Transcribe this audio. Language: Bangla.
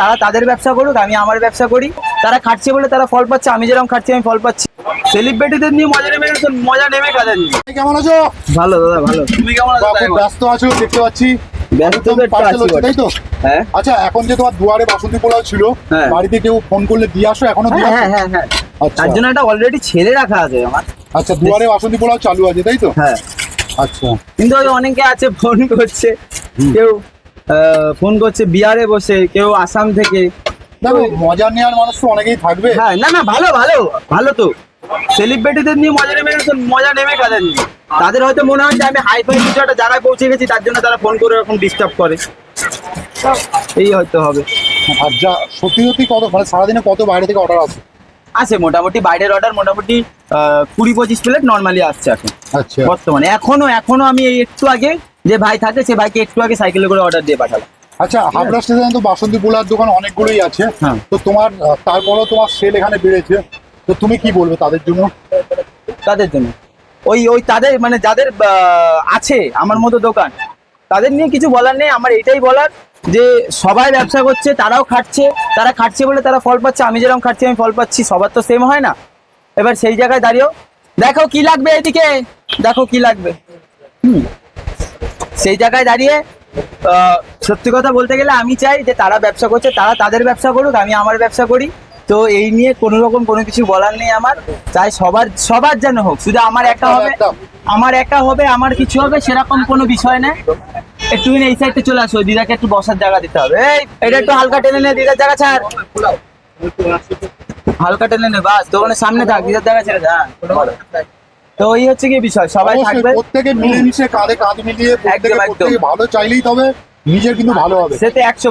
তারা তাদের ব্যবসা করুক আমি আমার ব্যবসা করি। তারা খাটছে বলে তারা ফল পাচ্ছে আমি যেরকম খাচ্ছি আমি ফল পাচ্ছি। সেলিব্রিটিদের নিয়ে মজা নেমে তো মজা নেমে নিয়ে? কেমন আছো? ভালো দাদা ভালো। তুমি কেমন আছো। ব্যস্ত আছো দেখতে পাচ্ছি। ব্যস্ত। তাই তো? হ্যাঁ। আচ্ছা এখন যে তোমার দুয়ারে বাসন্তী পোলাও ছিল হ্যাঁ। বাড়িতে কেউ ফোন করলে দিয়ে আসো এখনও দিয়ে হ্যাঁ হ্যাঁ হ্যাঁ আচ্ছা। তার জন্য একটা অলরেডি ছেলে রাখা আছে আমার। আচ্ছা দুয়ারে বাসন্তী পোলাও চালু আছে তাই তো? হ্যাঁ। আচ্ছা। কিন্তু অনেকে আছে ফোন করছে। কেউ ফোন করছে বিহারে বসে কেউ আসাম থেকে। মজা নেওয়ার মানুষ তো অনেকেই থাকবে। হ্যাঁ না না ভালো ভালো ভালো তো। সেলিব্রিটিদের নিয়ে মজা নেমে গেছে মজা কাদের নিয়ে তাদের হয়তো মনে হয় যে আমি হাই ফাই কিছু একটা জায়গায় পৌঁছে গেছি তার জন্য তারা ফোন করে এরকম ডিস্টার্ব করে। এই হয়তো হবে। আর যা সত্যি সত্যি কত মানে সারাদিনে কত বাইরে থেকে অর্ডার আসে? আছে মোটামুটি বাইরের অর্ডার মোটামুটি কুড়ি পঁচিশ প্লেট নর্মালি আসছে এখন। আচ্ছা। বর্তমানে। এখনও এখনও আমি একটু আগে যে ভাই থাকে সে ভাইকে একটু আগে সাইকেলে করে অর্ডার দিয়ে পাঠালাম আচ্ছা হাবড়া স্টেশনে তো বাসন্তী পোলার দোকান অনেকগুলোই আছে। হ্যাঁ। তো তোমার তারপরেও তোমার সেল এখানে বেড়েছে। তো তুমি কি বলবে তাদের জন্য? তাদের জন্য। ওই ওই তাদের মানে যাদের আছে আমার মতো দোকান তাদের নিয়ে কিছু বলার নেই। আমার এটাই বলার যে সবাই ব্যবসা করছে তারাও খাটছে তারা খাটছে বলে তারা ফল পাচ্ছে। আমি যেরকম খাচ্ছি আমি ফল পাচ্ছি সবার তো সেম হয় না। এবার সেই জায়গায় দাঁড়িয়েও দেখো কি লাগবে এদিকে দেখো কি লাগবে। হুম। সেই জায়গায় দাঁড়িয়ে সত্যি কথা বলতে গেলে আমি চাই যে তারা ব্যবসা করছে তারা তাদের ব্যবসা করুক আমি আমার ব্যবসা করি। তো এই নিয়ে কোনো রকম কোনো কিছু বলার নেই আমার। চাই সবার সবার যেন হোক শুধু আমার একা হবে আমার একা হবে আমার কিছু হবে সেরকম কোনো বিষয় না একটু এই সাইডে চলে আসো দিদাকে একটু বসার জায়গা দিতে হবে। এই এটা একটু হালকা টেনে নে দিদার জায়গা ছাড়। হালকা টেনে নে বাস দোকানের সামনে থাক দিদার জায়গা ছেড়ে হ্যাঁ তো ওই হচ্ছে কি বিষয় সবাই থাকবে। প্রত্যেকে মিলেমিশে কাঁধে কাঁধ মিলিয়ে প্রত্যেকে ভালো চাইলেই তবে নিজের কিন্তু ভালো হবে। সেটা একশো